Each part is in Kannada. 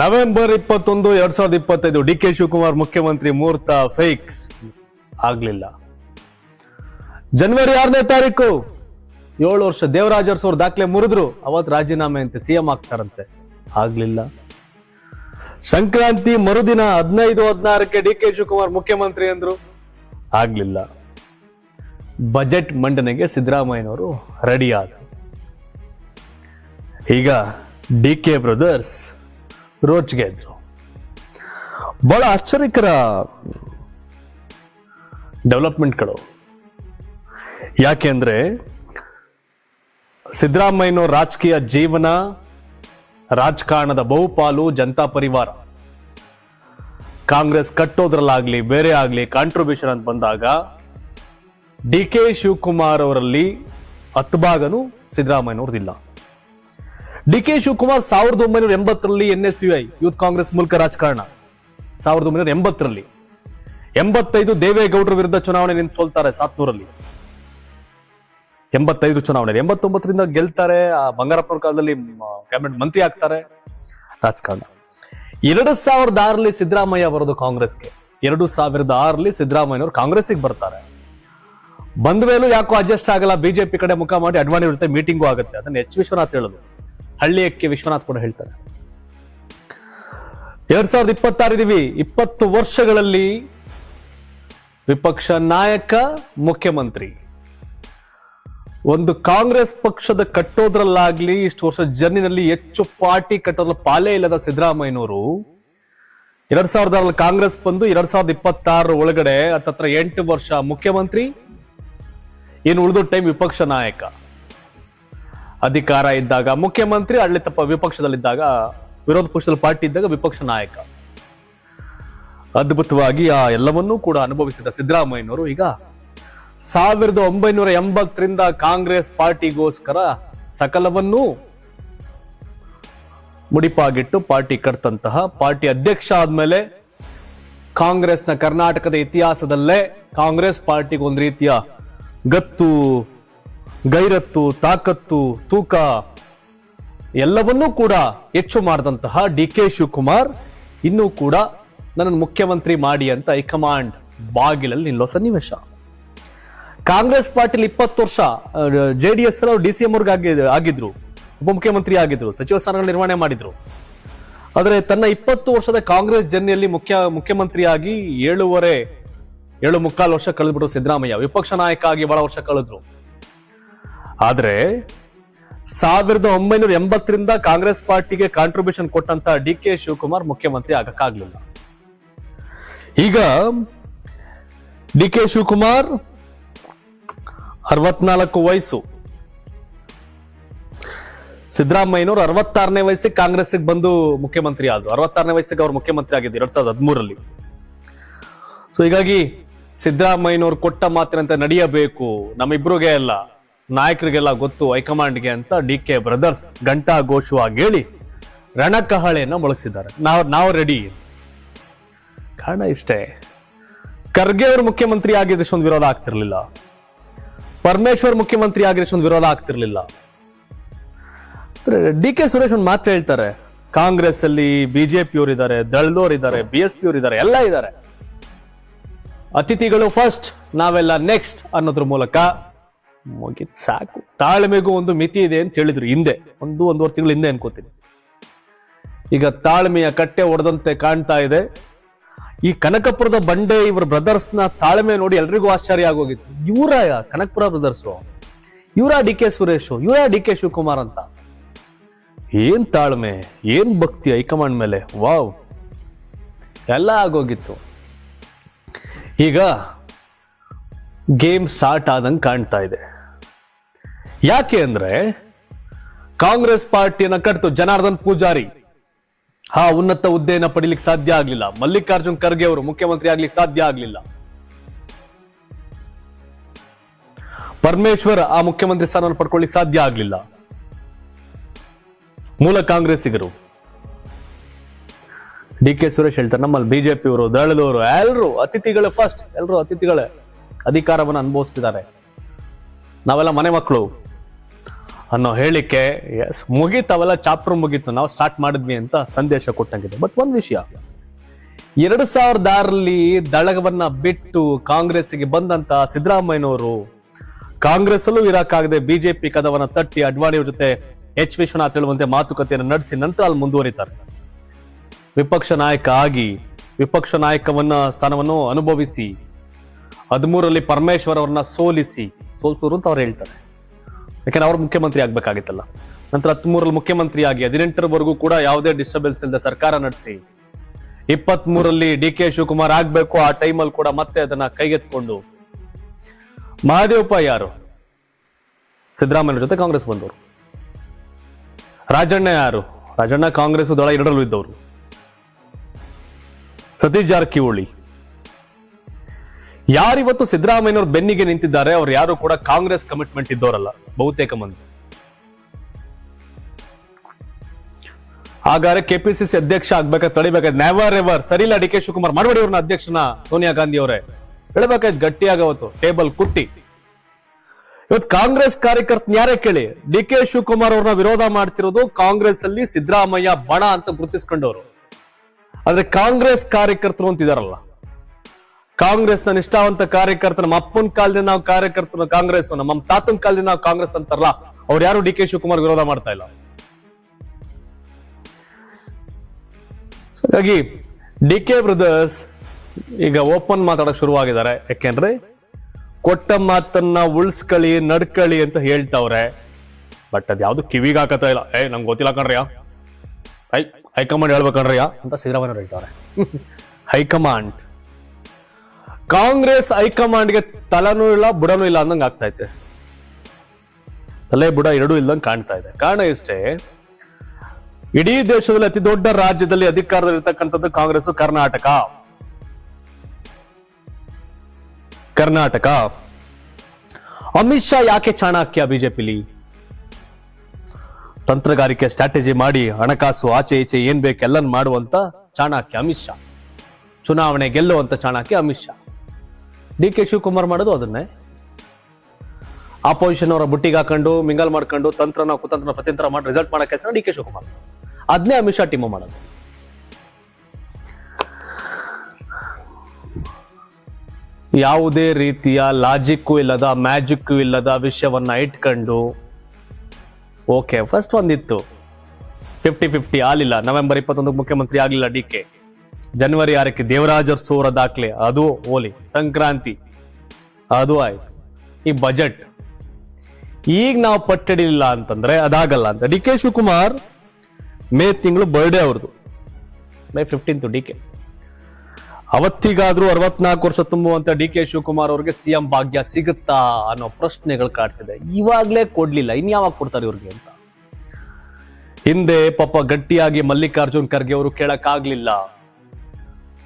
ನವೆಂಬರ್ ಇಪ್ಪತ್ತೊಂದು, ಎರಡ್ ಸಾವಿರದ ಇಪ್ಪತ್ತೈದು ಡಿ ಕೆ ಶಿವಕುಮಾರ್ ಮುಖ್ಯಮಂತ್ರಿ ಮುಹೂರ್ತ ಫೇಕ್ಸ್ ಆಗ್ಲಿಲ್ಲ. ಜನವರಿ ಆರನೇ ತಾರೀಕು ಏಳು ವರ್ಷ ದೇವರಾಜ್ ಅವ್ರ ದಾಖಲೆ ಮುರಿದ್ರು. ಅವತ್ ರಾಜೀನಾಮೆ ಅಂತ, ಸಿಎಂ ಆಗ್ತಾರಂತೆ. ಆಗ್ಲಿಲ್ಲ. ಸಂಕ್ರಾಂತಿ ಮರುದಿನ ಹದಿನೈದು, ಹದಿನಾರಕ್ಕೆ ಡಿ ಕೆ ಶಿವಕುಮಾರ್ ಮುಖ್ಯಮಂತ್ರಿ ಅಂದ್ರು. ಆಗ್ಲಿಲ್ಲ. ಬಜೆಟ್ ಮಂಡನೆಗೆ ಸಿದ್ದರಾಮಯ್ಯನವರು ರೆಡಿ ಆದರು ಈಗ ಡಿ ಕೆ ಬ್ರದರ್ಸ್ ರೋಚ್ಗೆ ಇದ್ರು. ಬಹಳ ಆಶ್ಚರ್ಯಕರ ಡೆವಲಪ್ಮೆಂಟ್ಗಳು. ಯಾಕೆಂದ್ರೆ ಸಿದ್ದರಾಮಯ್ಯನವ್ರ ರಾಜಕೀಯ ಜೀವನ, ರಾಜಕಾರಣದ ಬಹುಪಾಲು ಜನತಾ ಪರಿವಾರ. ಕಾಂಗ್ರೆಸ್ ಕಟ್ಟೋದ್ರಲ್ಲಾಗ್ಲಿ, ಬೇರೆ ಆಗ್ಲಿ ಕಾಂಟ್ರಿಬ್ಯೂಷನ್ ಅಂತ ಬಂದಾಗ ಡಿ ಕೆ ಶಿವಕುಮಾರ್ ಅವರಲ್ಲಿ ಹತ್ತು ಭಾಗನೂ ಸಿದ್ದರಾಮಯ್ಯನವ್ರದಿಲ್ಲ. ಡಿ ಕೆ ಶಿವಕುಮಾರ್ ಸಾವಿರದ ಒಂಬೈನೂರ ಎಂಬತ್ತರಲ್ಲಿ N S U I youth Congress ಮೂಲಕ ರಾಜಕಾರಣ. ಸಾವಿರದ ಒಂಬೈನೂರ ಎಂಬತ್ತರಲ್ಲಿ. ಎಂಬತ್ತೈದು ದೇವೇಗೌಡರ ವಿರುದ್ಧ ಚುನಾವಣೆ ನಿಂತು ಸೋಲ್ತಾರೆ ಸಾತ್ನೂರಲ್ಲಿ. ಎಂಬತ್ತೈದು ಚುನಾವಣೆ ಎಂಬತ್ತೊಂಬತ್ತರಿಂದ ಗೆಲ್ತಾರೆ. ಆ ಬಂಗಾರಪ್ಪನ ಕಾಲದಲ್ಲಿ ಕ್ಯಾಬಿನೆಟ್ ಮಂತ್ರಿ ಆಗ್ತಾರೆ. ರಾಜಕಾರಣ. ಎರಡು ಸಾವಿರದ ಆರಲ್ಲಿ ಸಿದ್ದರಾಮಯ್ಯ ಬರೋದು ಕಾಂಗ್ರೆಸ್ಗೆ. ಎರಡು ಸಾವಿರದ ಆರರಲ್ಲಿ ಸಿದ್ದರಾಮಯ್ಯನವರು ಕಾಂಗ್ರೆಸ್ಗೆ ಬರ್ತಾರೆ. ಬಂದ ಮೇಲೂ ಯಾಕೋ ಅಡ್ಜಸ್ಟ್ ಆಗಲ್ಲ. ಬಿಜೆಪಿ ಕಡೆ ಮುಖ ಮಾಡಿ ಅಡ್ವಾಣಿ ಜೊತೆ ಮೀಟಿಂಗು ಆಗುತ್ತೆ. ಅದನ್ನ ಎಚ್ ವಿಶ್ವನಾಥ್ ಹೇಳೋದು. ಹಳ್ಳಿಯಕ್ಕೆ ವಿಶ್ವನಾಥ್ ಕೂಡ ಹೇಳ್ತಾರೆ. ಎರಡ್ ಸಾವಿರದ ಇಪ್ಪತ್ತಾರಿದ್ದೀವಿ ಇಪ್ಪತ್ತು ವರ್ಷಗಳಲ್ಲಿ ವಿಪಕ್ಷ ನಾಯಕ, ಮುಖ್ಯಮಂತ್ರಿ. ಒಂದು ಕಾಂಗ್ರೆಸ್ ಪಕ್ಷದ ಕಟ್ಟೋದ್ರಲ್ಲಾಗ್ಲಿ ಇಷ್ಟು ವರ್ಷ ಜರ್ನಿನಲ್ಲಿ ಹೆಚ್ಚು ಪಾರ್ಟಿ ಕಟ್ಟೋದ್ರ ಪಾಲೇ ಇಲ್ಲದ ಸಿದ್ದರಾಮಯ್ಯನವರು ಎರಡ್ ಸಾವಿರದ ಆರಲ್ಲಿ ಕಾಂಗ್ರೆಸ್ ಬಂದು ಎರಡ್ ಸಾವಿರದ ಇಪ್ಪತ್ತಾರರ ಒಳಗಡೆ ಹತ್ತತ್ರ ಎಂಟು ವರ್ಷ ಮುಖ್ಯಮಂತ್ರಿ, ಇನ್ನು ಉಳಿದ ಟೈಮ್ ವಿಪಕ್ಷ ನಾಯಕ. ಅಧಿಕಾರ ಇದ್ದಾಗ, ಮುಖ್ಯಮಂತ್ರಿ ಆಡಳಿತ ವಿಪಕ್ಷದಲ್ಲಿದ್ದಾಗ, ವಿರೋಧ ಪಕ್ಷದಲ್ಲಿ ಪಾರ್ಟಿ ಇದ್ದಾಗ ವಿಪಕ್ಷ ನಾಯಕ. ಅದ್ಭುತವಾಗಿ ಆ ಎಲ್ಲವನ್ನೂ ಕೂಡ ಅನುಭವಿಸಿದ ಸಿದ್ದರಾಮಯ್ಯನವರು ಈಗ ಸಾವಿರದ ಒಂಬೈನೂರ ಎಂಬತ್ತರಿಂದ ಕಾಂಗ್ರೆಸ್ ಪಾರ್ಟಿಗೋಸ್ಕರ ಸಕಲವನ್ನೂ ಮುಡಿಪಾಗಿಟ್ಟು ಪಾರ್ಟಿ ಕಟ್ತಂತಹ, ಪಾರ್ಟಿ ಅಧ್ಯಕ್ಷ ಆದ್ಮೇಲೆ ಕಾಂಗ್ರೆಸ್ನ ಕರ್ನಾಟಕದ ಇತಿಹಾಸದಲ್ಲೇ ಕಾಂಗ್ರೆಸ್ ಪಾರ್ಟಿಗೆ ಒಂದು ರೀತಿಯ ಗತ್ತು ಗೈರತ್ತು, ತಾಕತ್ತು, ತೂಕ ಎಲ್ಲವನ್ನೂ ಕೂಡ ಹೆಚ್ಚು ಮಾಡಿದಂತಹ ಡಿ ಕೆ ಶಿವಕುಮಾರ್ ಇನ್ನೂ ಕೂಡ ನನ್ನನ್ನು ಮುಖ್ಯಮಂತ್ರಿ ಮಾಡಿ ಅಂತ ಹೈಕಮಾಂಡ್ ಬಾಗಿಲಲ್ಲಿ ನಿಲ್ಲೋ ಸನ್ನಿವೇಶ. ಕಾಂಗ್ರೆಸ್ ಪಾರ್ಟಿಲಿ ಇಪ್ಪತ್ತು ವರ್ಷ J D S D C M ಆಗಿದ್ರು, ಉಪಮುಖ್ಯಮಂತ್ರಿ ಆಗಿದ್ರು, ಸಚಿವ ಸ್ಥಾನಗಳ ನಿರ್ವಹಣೆ ಮಾಡಿದ್ರು. ಆದರೆ ತನ್ನ ಇಪ್ಪತ್ತು ವರ್ಷದ ಕಾಂಗ್ರೆಸ್ ಜರ್ನಿಯಲ್ಲಿ ಮುಖ್ಯ, ಮುಖ್ಯಮಂತ್ರಿಯಾಗಿ ಏಳುವರೆ, ಏಳು ಮುಕ್ಕಾಲು ವರ್ಷ ಕಳೆದ್ಬಿಟ್ರು ಸಿದ್ದರಾಮಯ್ಯ. ವಿಪಕ್ಷ ನಾಯಕ ಆಗಿ ಬಹಳ ವರ್ಷ ಕಳೆದ್ರು. ಆದ್ರೆ ಸಾವಿರದ ಒಂಬೈನೂರ ಎಂಬತ್ತರಿಂದ ಕಾಂಗ್ರೆಸ್ ಪಾರ್ಟಿಗೆ ಕಾಂಟ್ರಿಬ್ಯೂಷನ್ ಕೊಟ್ಟಂತ ಡಿ ಕೆ ಶಿವಕುಮಾರ್ ಮುಖ್ಯಮಂತ್ರಿ ಆಗಕ್ಕಾಗ್ಲಿಲ್ಲ. ಈಗ ಡಿ ಕೆ ಶಿವಕುಮಾರ್ ಅರವತ್ನಾಲ್ಕು ವಯಸ್ಸು. ಸಿದ್ದರಾಮಯ್ಯನವರು ಅರವತ್ತಾರನೇ ವಯಸ್ಸಿಗೆ ಕಾಂಗ್ರೆಸ್ಗೆ ಬಂದು ಮುಖ್ಯಮಂತ್ರಿ ಆದ್ರು. ಅರವತ್ತಾರನೇ ವಯಸ್ಸಿಗೆ ಅವರು ಮುಖ್ಯಮಂತ್ರಿ ಆಗಿದ್ದು ಎರಡ್ ಸಾವಿರದ ಹದಿಮೂರಲ್ಲಿ ಸೊ ಹೀಗಾಗಿ ಸಿದ್ದರಾಮಯ್ಯನವರು ಕೊಟ್ಟ ಮಾತಿನಂತೆ ನಡೆಯಬೇಕು. ನಮ್ಮಿಬ್ರಿಗೆ ಅಲ್ಲ. ನಾಯಕರಿಗೆಲ್ಲ ಗೊತ್ತು ಹೈಕಮಾಂಡ್ಗೆ ಅಂತ ಡಿ ಕೆ ಬ್ರದರ್ಸ್ ಗಂಟಾ ಘೋಷವಾಗಿ ಹೇಳಿ ರಣಕಹಳೆಯನ್ನು ಮೊಳಗಿಸಿದ್ದಾರೆ. ನಾವು ನಾವು ರೆಡಿ ಕಾರಣ ಇಷ್ಟೇ. ಖರ್ಗೆ ಅವರು ಮುಖ್ಯಮಂತ್ರಿ ಆಗಿದ್ದಷ್ಟೊಂದು ವಿರೋಧ ಆಗ್ತಿರ್ಲಿಲ್ಲ. ಪರಮೇಶ್ವರ್ ಮುಖ್ಯಮಂತ್ರಿ ಆಗಿದ್ದಷ್ಟೊಂದು ವಿರೋಧ ಆಗ್ತಿರ್ಲಿಲ್ಲ. ಡಿ ಕೆ ಸುರೇಶ್ ಒಂದು ಮಾತು ಹೇಳ್ತಾರೆ. ಕಾಂಗ್ರೆಸ್ ಅಲ್ಲಿ ಬಿಜೆಪಿ ಇದ್ದಾರೆ ದಳದವ್ರು ಇದ್ದಾರೆ ಬಿ ಎಸ್ ಪಿ ಇದ್ದಾರೆ ಎಲ್ಲ ಇದ್ದಾರೆ ಅತಿಥಿಗಳು ಫಸ್ಟ್ ನಾವೆಲ್ಲ ನೆಕ್ಸ್ಟ್ ಅನ್ನೋದ್ರ ಮೂಲಕ ಮುಗಿತ್ ಸಾಕು. ತಾಳ್ಮೆಗೂ ಒಂದು ಮಿತಿ ಇದೆ ಅಂತ ಹೇಳಿದ್ರು ಹಿಂದೆ. ಒಂದು ಒಂದೂವರೆ ತಿಂಗಳು ಹಿಂದೆ ಅನ್ಕೋತೀನಿ. ಈಗ ತಾಳ್ಮೆಯ ಕಟ್ಟೆ ಒಡೆದಂತೆ ಕಾಣ್ತಾ ಇದೆ. ಈ ಕನಕಪುರದ ಬಂಡೆ ಇವ್ರ ಬ್ರದರ್ಸ್ನ ತಾಳ್ಮೆ ನೋಡಿ ಎಲ್ರಿಗೂ ಆಶ್ಚರ್ಯ ಆಗೋಗಿತ್ತು. ಇವರ ಕನಕಪುರ ಬ್ರದರ್ಸ್? ಇವರ ಡಿ ಕೆ ಸುರೇಶ್? ಇವರ ಡಿ ಕೆ ಶಿವಕುಮಾರ್ ಅಂತ. ಏನ್ ತಾಳ್ಮೆ? ಏನ್ ಭಕ್ತಿ ಹೈಕಮಾಂಡ್ ಮೇಲೆ? ವಾವ್. ಎಲ್ಲ ಆಗೋಗಿತ್ತು. ಈಗ ಗೇಮ್ ಸ್ಟಾರ್ಟ್ ಆದಂಗೆ ಕಾಣ್ತಾ ಇದೆ. ಯಾಕೆ ಅಂದ್ರೆ ಕಾಂಗ್ರೆಸ್ ಪಾರ್ಟಿಯನ್ನ ಕಟ್ತು ಜನಾರ್ದನ್ ಪೂಜಾರಿ. ಆ ಉನ್ನತ ಹುದ್ದೆಯನ್ನ ಪಡಿಲಿಕ್ಕೆ ಸಾಧ್ಯ ಆಗ್ಲಿಲ್ಲ. ಮಲ್ಲಿಕಾರ್ಜುನ್ ಖರ್ಗೆ ಅವರು ಮುಖ್ಯಮಂತ್ರಿ ಆಗ್ಲಿಕ್ಕೆ ಸಾಧ್ಯ ಆಗ್ಲಿಲ್ಲ. ಪರಮೇಶ್ವರ್ ಆ ಮುಖ್ಯಮಂತ್ರಿ ಸ್ಥಾನವನ್ನು ಪಡ್ಕೊಳ್ಳಿಕ್ಕೆ ಸಾಧ್ಯ ಆಗ್ಲಿಲ್ಲ. ಮೂಲ ಕಾಂಗ್ರೆಸ್ಸಿಗರು. ಡಿ ಕೆ ಸುರೇಶ್ ಹೇಳ್ತಾರೆ, ನಮ್ಮಲ್ಲಿ ಬಿಜೆಪಿ ಅವರು, ದಳದವರು ಎಲ್ಲರೂ ಅತಿಥಿಗಳೇ ಫಸ್ಟ್ ಎಲ್ಲರೂ ಅತಿಥಿಗಳೇ. ಅಧಿಕಾರವನ್ನು ಅನುಭವಿಸ್ತಿದ್ದಾರೆ. ನಾವೆಲ್ಲ ಮನೆ ಮಕ್ಕಳು. ಅನ್ನೋ ಹೇಳಿಕೆ ಎಸ್ ಮುಗೀತಾವೆಲ್ಲ ಚಾಪ್ಟರ್ ಮುಗೀತು, ನಾವು ಸ್ಟಾರ್ಟ್ ಮಾಡಿದ್ವಿ ಅಂತ ಸಂದೇಶ ಕೊಟ್ಟಂಗಿದೆ. ಬಟ್ ಒಂದು ವಿಷಯ, ಎರಡು ಸಾವಿರದ ಆರಲ್ಲಿ ದಳಗವನ್ನ ಬಿಟ್ಟು ಕಾಂಗ್ರೆಸ್ಗೆ ಬಂದಂತ ಸಿದ್ದರಾಮಯ್ಯನವರು ಕಾಂಗ್ರೆಸ್ ಅಲ್ಲೂ ಇರಕ್ಕಾಗದೆ ಬಿಜೆಪಿ ಕದವನ್ನ ತಟ್ಟಿ ಅಡ್ವಾಣಿಯವ್ರ ಜೊತೆ ಎಚ್ ವಿಶ್ವನಾಥ್ ಹೇಳುವಂತೆ ಮಾತುಕತೆಯನ್ನು ನಡೆಸಿ ನಂತರ ಅಲ್ಲಿ ಮುಂದುವರಿತಾರೆ. ವಿಪಕ್ಷ ನಾಯಕ ಆಗಿ, ವಿಪಕ್ಷ ನಾಯಕವನ್ನ ಸ್ಥಾನವನ್ನು ಅನುಭವಿಸಿ ಹದಿಮೂರರಲ್ಲಿ ಪರಮೇಶ್ವರ್ ಅವ್ರನ್ನ ಸೋಲಿಸಿ, ಸೋಲ್ಸೋರು ಅಂತ ಅವ್ರು ಹೇಳ್ತಾರೆ. ಯಾಕಂದ್ರೆ ಅವ್ರು ಮುಖ್ಯಮಂತ್ರಿ ಆಗ್ಬೇಕಾಗಿತ್ತಲ್ಲ. ನಂತರ ಹತ್ಮೂರಲ್ಲಿ ಮುಖ್ಯಮಂತ್ರಿ ಆಗಿ ಹದಿನೆಂಟರವರೆಗೂ ಕೂಡ ಯಾವುದೇ ಡಿಸ್ಟರ್ಬೆನ್ಸ್ ಇಲ್ಲದೆ ಸರ್ಕಾರ ನಡೆಸಿ ಇಪ್ಪತ್ತ್ ಮೂರಲ್ಲಿ ಡಿ ಕೆ ಶಿವಕುಮಾರ್ ಆಗ್ಬೇಕು, ಆ ಟೈಮಲ್ಲಿ ಕೂಡ ಮತ್ತೆ ಅದನ್ನ ಕೈಗೆತ್ಕೊಂಡು ಮಹಾದೇವಪ್ಪ ಯಾರು? ಸಿದ್ದರಾಮಯ್ಯ ಜೊತೆ ಕಾಂಗ್ರೆಸ್ ಬಂದವರು. ರಾಜಣ್ಣ ಯಾರು? ರಾಜಣ್ಣ ಕಾಂಗ್ರೆಸ್ ದಳ ಎರಡರಲ್ಲೂ ಇದ್ದವರು. ಸತೀಶ್ ಜಾರಕಿಹೊಳಿ. ಯಾರಿವತ್ತು ಸಿದ್ದರಾಮಯ್ಯನವ್ರ ಬೆನ್ನಿಗೆ ನಿಂತಿದ್ದಾರೆ, ಅವ್ರು ಯಾರು ಕೂಡ ಕಾಂಗ್ರೆಸ್ ಕಮಿಟ್ಮೆಂಟ್ ಇದ್ದವರಲ್ಲ ಬಹುತೇಕ ಮಂದಿ. ಹಾಗಾದ್ರೆ ಕೆಪಿಸಿಸಿ ಅಧ್ಯಕ್ಷ ಆಗ್ಬೇಕಾದ್ರೆ ತಡಿಬೇಕಾದ್ ನೆವರ್ ಎವರ್ ಸರಿಲ್ಲ ಡಿ ಕೆ ಶಿವಕುಮಾರ್, ಮಾಡಬೇಡಿ ಅವ್ರನ್ನ ಅಧ್ಯಕ್ಷನ, ಸೋನಿಯಾ ಗಾಂಧಿ ಅವರೇ ಹೇಳ್ಬೇಕಾಯ್ತು ಗಟ್ಟಿಯಾಗವತ್ತು ಟೇಬಲ್ ಕುಟ್ಟಿ. ಇವತ್ತು ಕಾಂಗ್ರೆಸ್ ಕಾರ್ಯಕರ್ತನ ಯಾರೇ ಕೇಳಿ, ಡಿ ಕೆ ಶಿವಕುಮಾರ್ ಅವ್ರನ್ನ ವಿರೋಧ ಮಾಡ್ತಿರೋದು ಕಾಂಗ್ರೆಸ್ ಅಲ್ಲಿ ಸಿದ್ದರಾಮಯ್ಯ ಬಣ ಅಂತ ಗುರುತಿಸ್ಕೊಂಡವರು. ಆದ್ರೆ ಕಾಂಗ್ರೆಸ್ ಕಾರ್ಯಕರ್ತರು ಅಂತ ಇದಾರಲ್ಲ ಕಾಂಗ್ರೆಸ್ನ ನಿಷ್ಠಾವಂತ ಕಾರ್ಯಕರ್ತ ನಮ್ಮ ಅಪ್ಪನ ಕಾಲದಿಂದ ನಾವು ಕಾರ್ಯಕರ್ತರು ಕಾಂಗ್ರೆಸ್ ನಮ್ಮ ತಾತನ ಕಾಲದಿಂದ ನಾವು ಕಾಂಗ್ರೆಸ್ ಅಂತಾರಲ್ಲ ಅವ್ರು ಯಾರು ಡಿ ಕೆ ಶಿವಕುಮಾರ್ ವಿರೋಧ ಮಾಡ್ತಾ ಇಲ್ಲ? ಹಾಗಾಗಿ ಡಿ ಕೆ ಬ್ರದರ್ಸ್ ಈಗ ಓಪನ್ ಮಾತಾಡಕ್ ಶುರುವಾಗಿದ್ದಾರೆ. ಯಾಕೆಂದ್ರೆ ಕೊಟ್ಟ ಮಾತನ್ನ ಉಳಿಸ್ಕೊಳ್ಳಿ ನಡ್ಕಳಿ ಅಂತ ಹೇಳ್ತಾವ್ರೆ. ಬಟ್ ಅದ್ ಯಾವ್ದು ಕಿವಿಗೆ ಹಾಕತ್ತಾ ಇಲ್ಲ. ಏ ನಂಗೆ ಗೊತ್ತಿಲ್ಲ ಕಣ್ರಿಯಾ ಹೈ ಹೈಕಮಾಂಡ್ ಹೇಳ್ಬೇಕಣ್ರಿಯ ಅಂತ ಸಿದ್ದರಾಮಯ್ಯ ಹೇಳ್ತಾವ್ರೆ. ಹೈಕಮಾಂಡ್. ಕಾಂಗ್ರೆಸ್ ಹೈಕಮಾಂಡ್ಗೆ ತಲೆನೂ ಇಲ್ಲ, ಬುಡನೂ ಇಲ್ಲ ಅಂದಂಗೆ ಆಗ್ತಾ ಐತೆ. ತಲೆ, ಬುಡ ಎರಡೂ ಇಲ್ದಂಗೆ ಕಾಣ್ತಾ ಇದೆ. ಕಾರಣ ಇಷ್ಟೇ, ಇಡೀ ದೇಶದಲ್ಲಿ ಅತಿ ದೊಡ್ಡ ರಾಜ್ಯದಲ್ಲಿ ಅಧಿಕಾರದಲ್ಲಿರ್ತಕ್ಕಂಥದ್ದು ಕಾಂಗ್ರೆಸ್, ಕರ್ನಾಟಕ. ಕರ್ನಾಟಕ. ಅಮಿತ್ ಶಾ ಯಾಕೆ ಚಾಣಕ್ಯ ಬಿಜೆಪಿಲಿ? ತಂತ್ರಗಾರಿಕೆ ಸ್ಟ್ರಾಟಜಿ ಮಾಡಿ, ಹಣಕಾಸು ಆಚೆ ಈಚೆ ಏನ್ ಬೇಕೆಲ್ಲ ಮಾಡುವಂತ ಚಾಣಕ್ಯ ಅಮಿತ್ ಶಾ. ಚುನಾವಣೆ ಗೆಲ್ಲುವಂತ ಚಾಣಕ್ಯ ಅಮಿತ್ ಶಾ. ಡಿ ಕೆ ಶಿವಕುಮಾರ್ ಮಾಡೋದು ಅದನ್ನೇ. ಆಪೋಸಿಷನ್ ಅವರ ಬುಟ್ಟಿಗೆ ಹಾಕೊಂಡು, ಮಿಂಗಲ್ ಮಾಡ್ಕೊಂಡು, ತಂತ್ರನ ಕುತಂತ್ರ ಪ್ರತಿಂತ್ರ ಮಾಡಿ ರಿಸಲ್ಟ್ ಮಾಡೋ ಕೆಲಸ ಡಿ ಕೆ ಶಿವಕುಮಾರ್. ಅದನ್ನೇ ಅಮಿತ್ ಶಾ ಟೀಮ್ ಮಾಡೋದು. ಯಾವುದೇ ರೀತಿಯ ಲಾಜಿಕ್ಕು ಇಲ್ಲದ ಮ್ಯಾಜಿಕ್ಕು ಇಲ್ಲದ ವಿಷಯವನ್ನ ಇಟ್ಕೊಂಡು ಓಕೆ ಫಸ್ಟ್ ಒಂದಿತ್ತು. ಫಿಫ್ಟಿ ಫಿಫ್ಟಿ ಆಲಿಲ್ಲ ನವೆಂಬರ್ ಇಪ್ಪತ್ತೊಂದಕ್ಕೆ ಮುಖ್ಯಮಂತ್ರಿ ಆಗಲಿಲ್ಲ ಡಿ ಕೆ. ಜನವರಿ ಆರಕ್ಕೆ ದೇವರಾಜರ್ ಸೋರ ದಾಖಲೆ, ಅದು ಓಲಿ, ಸಂಕ್ರಾಂತಿ, ಅದು ಆಯ್ತು. ಈ ಬಜೆಟ್ ಈಗ ನಾವು ಪಟ್ಟಿಡಿಲ್ಲ ಅಂತಂದ್ರೆ ಅದಾಗಲ್ಲ ಅಂತ. ಡಿ ಕೆ ಶಿವಕುಮಾರ್ ಮೇ ತಿಂಗಳು ಬರ್ಡೇ ಅವ್ರದ್ದು. May fifteenth D K. ಅವತ್ತಿಗಾದ್ರೂ ಅರವತ್ನಾಲ್ಕು ವರ್ಷ ತುಂಬುವಂತ ಡಿ ಕೆ ಶಿವಕುಮಾರ್ ಅವ್ರಿಗೆ ಸಿಎಂ ಭಾಗ್ಯ ಸಿಗುತ್ತಾ ಅನ್ನೋ ಪ್ರಶ್ನೆಗಳು ಕಾಡ್ತಿದೆ. ಇವಾಗ್ಲೇ ಕೊಡ್ಲಿಲ್ಲ ಇನ್ಯಾವಾಗ ಕೊಡ್ತಾರೆ ಇವ್ರಿಗೆ ಅಂತ? ಹಿಂದೆ ಪಾಪ ಗಟ್ಟಿಯಾಗಿ ಮಲ್ಲಿಕಾರ್ಜುನ್ ಖರ್ಗೆ ಅವರು ಕೇಳಕ್ಕಾಗ್ಲಿಲ್ಲ.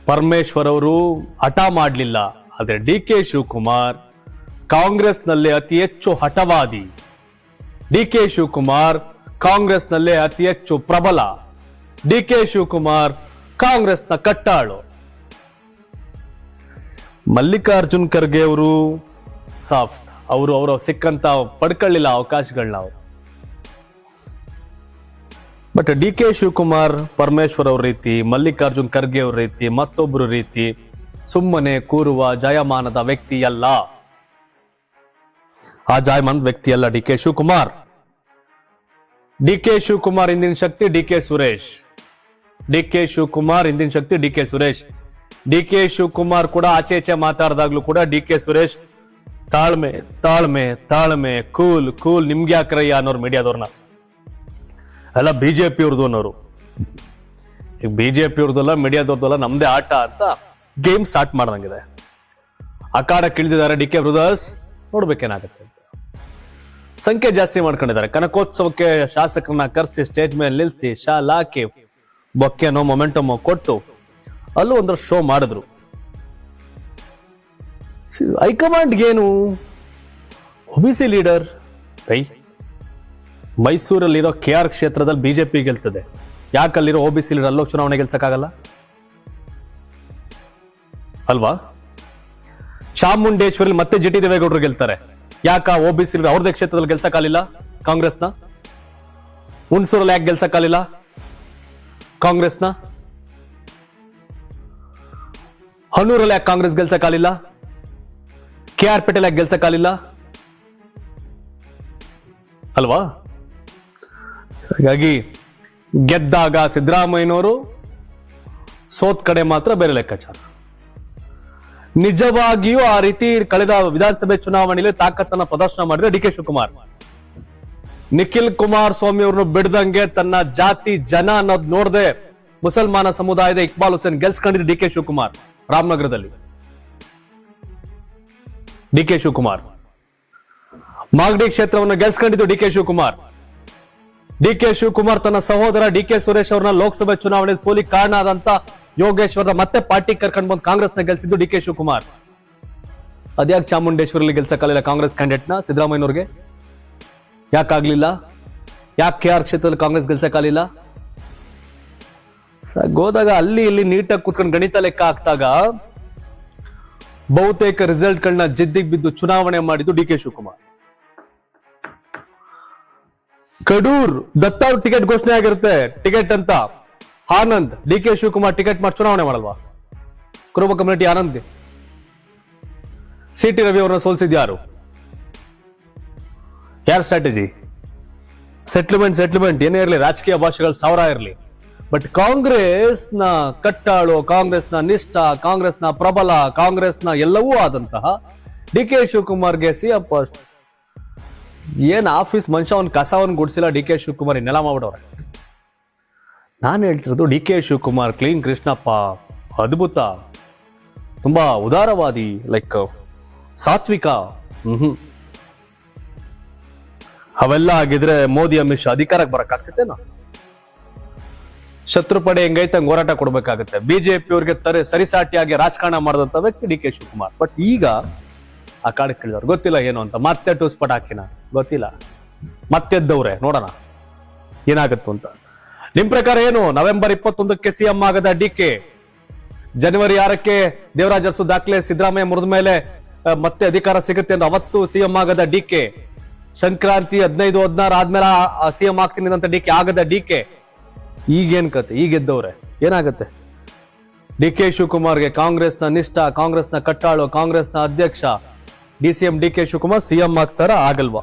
ಪರಮೇಶ್ವರ್ ಅವರು ಹಠ ಮಾಡಲಿಲ್ಲ, ಆದರೆ ಡಿ ಕೆ ಶಿವಕುಮಾರ್ ಕಾಂಗ್ರೆಸ್ನಲ್ಲೇ ಅತಿ ಹೆಚ್ಚು ಹಠವಾದಿ. ಡಿ ಕೆ ಶಿವಕುಮಾರ್ ಕಾಂಗ್ರೆಸ್ನಲ್ಲೇ ಅತಿ ಹೆಚ್ಚು ಪ್ರಬಲ. ಡಿ ಕೆ ಶಿವಕುಮಾರ್ ಕಾಂಗ್ರೆಸ್ನ ಕಟ್ಟಾಳು. ಮಲ್ಲಿಕಾರ್ಜುನ್ ಖರ್ಗೆ ಅವರು ಸಾಫ್ಟ್. ಅವರು ಅವರು ಸಿಕ್ಕಂತ ಪಡ್ಕೊಳ್ಳಿಲ್ಲ ಅವಕಾಶಗಳನ್ನ but D K Shivakumar Parameshwar ಅವ್ರ ರೀತಿ, ಮಲ್ಲಿಕಾರ್ಜುನ್ ಖರ್ಗೆ ಅವ್ರ ರೀತಿ ಮತ್ತೊಬ್ಬರು ರೀತಿ ಸುಮ್ಮನೆ ಕೂರುವ ಜಯಮಾನದ ವ್ಯಕ್ತಿಯಲ್ಲ. ಆ ಜಾಯಮಾನದ ವ್ಯಕ್ತಿಯಲ್ಲ D K Shivakumar D K Shivakumar ಇಂದಿನ ಶಕ್ತಿ D K Suresh D K Shivakumar ಇಂದಿನ ಶಕ್ತಿ D K Suresh D K Shivakumar ಕೂಡ ಆಚೆ ಈಚೆ ಮಾತಾಡಿದಾಗ್ಲೂ ಕೂಡ ಡಿ ಕೆ ಸುರೇಶ್ ತಾಳ್ಮೆ ತಾಳ್ಮೆ ತಾಳ್ಮೆ ಕೂಲ್ ಕೂಲ್ ನಿಮ್ಗೆ ಯಾಕ್ರಯ್ಯ ಅನ್ನೋರು ಮೀಡಿಯಾದವ್ರನ್ನ ಎಲ್ಲ ಬಿಜೆಪಿ ಅವ್ರದ್ದು ಅನ್ನೋರು. ಈಗ ಬಿಜೆಪಿ ಅವ್ರದ್ದಲ್ಲ ಮೀಡಿಯಾದವ್ರದ್ದಲ್ಲ ನಮ್ದೇ ಆಟ ಅಂತ ಗೇಮ್ ಸ್ಟಾರ್ಟ್ ಮಾಡ್ದಂಗಿದೆ. ಅಖಾಡಕ್ಕೆ ಕಿಳಿದಿದ್ದಾರೆ ಡಿ ಕೆ ಬ್ರದರ್ಸ್. ನೋಡ್ಬೇಕೇನಾಗುತ್ತೆ ಸಂಖ್ಯೆ ಜಾಸ್ತಿ ಮಾಡ್ಕೊಂಡಿದ್ದಾರೆ. ಕನಕೋತ್ಸವಕ್ಕೆ ಶಾಸಕರನ್ನ ಕರೆಸಿ ಸ್ಟೇಜ್ ಮೇಲೆ ನಿಲ್ಲಿಸಿ ಶಾಲ್ ಹಾಕಿ ಬೊಕ್ಕೆನೋ ಮೊಮೆಂಟಮೋ ಕೊಟ್ಟು ಅಲ್ಲೂ ಒಂದ್ರ ಶೋ ಮಾಡಿದ್ರು. ಹೈಕಮಾಂಡ್ಗೇನು ಒಬಿಸಿ ಲೀಡರ್? ರೈ ಮೈಸೂರಲ್ಲಿರೋ ಕೆ ಆರ್ ಕ್ಷೇತ್ರದಲ್ಲಿ ಬಿಜೆಪಿ ಗೆಲ್ತದೆ. ಯಾಕೆ ಅಲ್ಲಿರೋ ಒ ಬಿ ಸಿ ಲೀಡರ್ ಅಲ್ಲೋ ಚುನಾವಣೆ ಗೆಲ್ಸಕ್ಕಾಗಲ್ಲ? ಅಲ್ವಾ? ಚಾಮುಂಡೇಶ್ವರಿ ಮತ್ತೆ ಜಿ ಟಿ ದೇವೇಗೌಡರು ಗೆಲ್ತಾರೆ. ಯಾಕ ಒ ಬಿ ಸಿ ಅವ್ರದೇ ಕ್ಷೇತ್ರದಲ್ಲಿ ಗೆಲ್ಸಕ್ಕಾಗಲಿಲ್ಲ? ಕಾಂಗ್ರೆಸ್ನ? ಹುಣಸೂರಲ್ಲಿ ಯಾಕೆ ಗೆಲ್ಸಕ್ಕಾಗಲಿಲ್ಲ? ಕಾಂಗ್ರೆಸ್ನ? ಹನೂರಲ್ಲಿ ಯಾಕೆ ಕಾಂಗ್ರೆಸ್ ಗೆಲ್ಸಕ್ಕಾಗಲಿಲ್ಲ? ಕೆ ಆರ್ ಪೇಟೆಲ್ ಯಾಕೆ ಗೆಲ್ಸಕ್ಕಾಗಲಿಲ್ಲ? ಅಲ್ವಾ? ಹಾಗಾಗಿ ಗೆದ್ದಾಗ ಸಿದ್ದರಾಮಯ್ಯನವರು ಸೋತ್ ಕಡೆ ಮಾತ್ರ ಬೇರೆ ಲೆಕ್ಕಾಚಾರ. ನಿಜವಾಗಿಯೂ ಆ ರೀತಿ ಕಳೆದ ವಿಧಾನಸಭೆ ಚುನಾವಣೆಯಲ್ಲಿ ತಾಕತ್ತನ್ನ ಪ್ರದರ್ಶನ ಮಾಡಿದ್ರೆ ಡಿ ಕೆ ಶಿವಕುಮಾರ್. ನಿಖಿಲ್ ಕುಮಾರ್ ಸ್ವಾಮಿ ಅವ್ರನ್ನು ಬಿಡದಂಗೆ ತನ್ನ ಜಾತಿ, ಜನ ಅನ್ನೋದು ನೋಡದೆ ಮುಸಲ್ಮಾನ ಸಮುದಾಯದ ಇಕ್ಬಾಲ್ ಹುಸೇನ್ ಗೆಲ್ಸ್ಕೊಂಡಿದ್ರು ಡಿ ಕೆ ಶಿವಕುಮಾರ್ ರಾಮನಗರದಲ್ಲಿ. D K Shivakumar. ಮಾಗಡಿ ಕ್ಷೇತ್ರವನ್ನು ಗೆಲ್ಸ್ಕೊಂಡಿದ್ದು D K Shivakumar. D K Shivakumar ತನ್ನ ಸಹೋದರ ಡಿ ಕೆ ಸುರೇಶ್ ಅವರನ್ನ ಲೋಕಸಭೆ ಚುನಾವಣೆ ಸೋಲಿ ಕಾರಣ ಆದಂತ ಯೋಗೇಶ್ವರ ಮತ್ತೆ ಪಾರ್ಟಿ ಕರ್ಕೊಂಡು ಬಂದು ಕಾಂಗ್ರೆಸ್ನ ಗೆಲ್ಸಿದ್ದು ಡಿಕೆ ಶಿವಕುಮಾರ್. ಅದ್ಯಾಕೆ ಚಾಮುಂಡೇಶ್ವರಲ್ಲಿ ಗೆಲ್ಸಕ್ಕಾಗಲಿಲ್ಲ ಕಾಂಗ್ರೆಸ್ ಕ್ಯಾಂಡಿಡೇಟ್ನ? ಸಿದ್ದರಾಮಯ್ಯನವ್ರಿಗೆ? ಯಾಕಾಗ್ಲಿಲ್ಲ ಯಾಕೆ ಕೆ ಆರ್ ಕ್ಷೇತ್ರದಲ್ಲಿ ಕಾಂಗ್ರೆಸ್ ಗೆಲ್ಸಕ್ಕಾಗಲಿಲ್ಲ ಹೋದಾಗ ಅಲ್ಲಿ ಇಲ್ಲಿ ನೀಟಾಗಿ ಕೂತ್ಕೊಂಡು ಗಣಿತ ಲೆಕ್ಕ ಹಾಕ್ತಾಗ ಬಹುತೇಕ ರಿಸಲ್ಟ್ಗಳನ್ನ ಜಿದ್ದಿಗೆ ಬಿದ್ದು ಚುನಾವಣೆ ಮಾಡಿದ್ದು D K Shivakumar. Kadur Datta ticket ಘೋಷಣೆ ಆಗಿರುತ್ತೆ. ಟಿಕೆಟ್ ಅಂತ Anand D K Shivakumar ticket ಮಾಡಿ ಚುನಾವಣೆ ಮಾಡಲ್ವಾ? Kuruba community Anand. C T Ravi ಅವರನ್ನ ಸೋಲ್ಸಿದ್ಯಾರು ಯಾರ? ಸ್ಟ್ರಾಟಜಿ ಸೆಟ್ಲ್ಮೆಂಟ್ ಸೆಟ್ಲ್ಮೆಂಟ್ ಏನೇ ಇರಲಿ, ರಾಜಕೀಯ ಭಾಷೆಗಳು ಸಾವಿರ ಇರಲಿ. ಬಟ್ ಕಾಂಗ್ರೆಸ್ನ ಕಟ್ಟಾಳು, ಕಾಂಗ್ರೆಸ್ನ ನಿಷ್ಠ, ಕಾಂಗ್ರೆಸ್ನ ಪ್ರಬಲ ಕಾಂಗ್ರೆಸ್ನ ಎಲ್ಲವೂ ಆದಂತಹ ಡಿ ಕೆ ಶಿವಕುಮಾರ್ಗೆ ಸಿ ಅಪ್ಪ ಏನ್ ಆಫೀಸ್ ಮನುಷ್ಯ ಅವ್ನ ಕಸವನ್ನು ಗುಡಿಸಿಲ್ಲ ಡಿ ಕೆ ಶಿವಕುಮಾರ್ ಇನ್ನೆಲ್ಲ ಮಾಡ್ಬಿಡವ್ರೆ ನಾನು ಹೇಳ್ತಿರೋದು D K Shivakumar, clean Krishnappa, ಅದ್ಭುತ, ತುಂಬಾ ಉದಾರವಾದಿ ಲೈಕ್ ಸಾತ್ವಿಕ. ಹ್ಮ್. ಅವೆಲ್ಲ ಆಗಿದ್ರೆ ಮೋದಿ, ಅಮಿತ್ ಶಾ ಅಧಿಕಾರಕ್ಕೆ ನಾ ಶತ್ರು ಪಡೆ ಹೆಂಗೈತೆ ಹಂಗ ಹೋರಾಟ ಕೊಡ್ಬೇಕಾಗುತ್ತೆ. ಬಿಜೆಪಿ ಅವ್ರಿಗೆ ತರ ಸರಿಸಾಟಿಯಾಗಿ ರಾಜಕಾರಣ ಮಾಡಿದಂತ ವ್ಯಕ್ತಿ ಡಿ ಕೆ ಶಿವಕುಮಾರ್. ಬಟ್ ಈಗ ಆ ಕಾಡಕ್ಕೆ ಕೇಳಿದವ್ರು ಗೊತ್ತಿಲ್ಲ ಏನು ಅಂತ. ಮತ್ತೆ ಟೂಸ್ ಪಟ್ ಹಾಕಿನ. ಗೊತ್ತಿಲ್ಲ. ಮತ್ತೆದ್ದವ್ರೆ, ನೋಡೋಣ. ಏನಾಗತ್ತು ಅಂತ. ನಿಮ್ ಪ್ರಕಾರ ಏನು? ನವೆಂಬರ್ ಇಪ್ಪತ್ತೊಂದಕ್ಕೆ ಸಿಎಂ ಆಗದ ಡಿ ಕೆ, ಜನವರಿ ಆರಕ್ಕೆ ದೇವರಾಜ ಅರಸು ದಾಖಲೆ, ಸಿದ್ದರಾಮಯ್ಯ ಮುರಿದ ಮೇಲೆ ಮತ್ತೆ ಅಧಿಕಾರ ಸಿಗುತ್ತೆ ಅಂತ ಅವತ್ತು ಸಿಎಂ ಆಗದ ಡಿ ಕೆ, ಸಂಕ್ರಾಂತಿ ಹದಿನೈದು, ಹದಿನಾರು ಆದ್ಮೇಲೆ ಸಿಎಂ ಆಗ್ತೀನಿ ಅಂತ ಡಿ ಕೆ, ಆಗದ ಡಿ ಕೆ. ಈಗೇನ್ ಕತೆ? ಈಗ ಗೆದ್ದವ್ರೆ ಏನಾಗತ್ತೆ? ಡಿ ಕೆ ಶಿವಕುಮಾರ್ಗೆ ಕಾಂಗ್ರೆಸ್ನ ನಿಷ್ಠ, ಕಾಂಗ್ರೆಸ್ನ ಕಟ್ಟಾಳು, ಕಾಂಗ್ರೆಸ್ನ ಅಧ್ಯಕ್ಷ, D C M D K Shivakumar CM ಆಗ್ತಾರ, ಆಗಲ್ವಾ?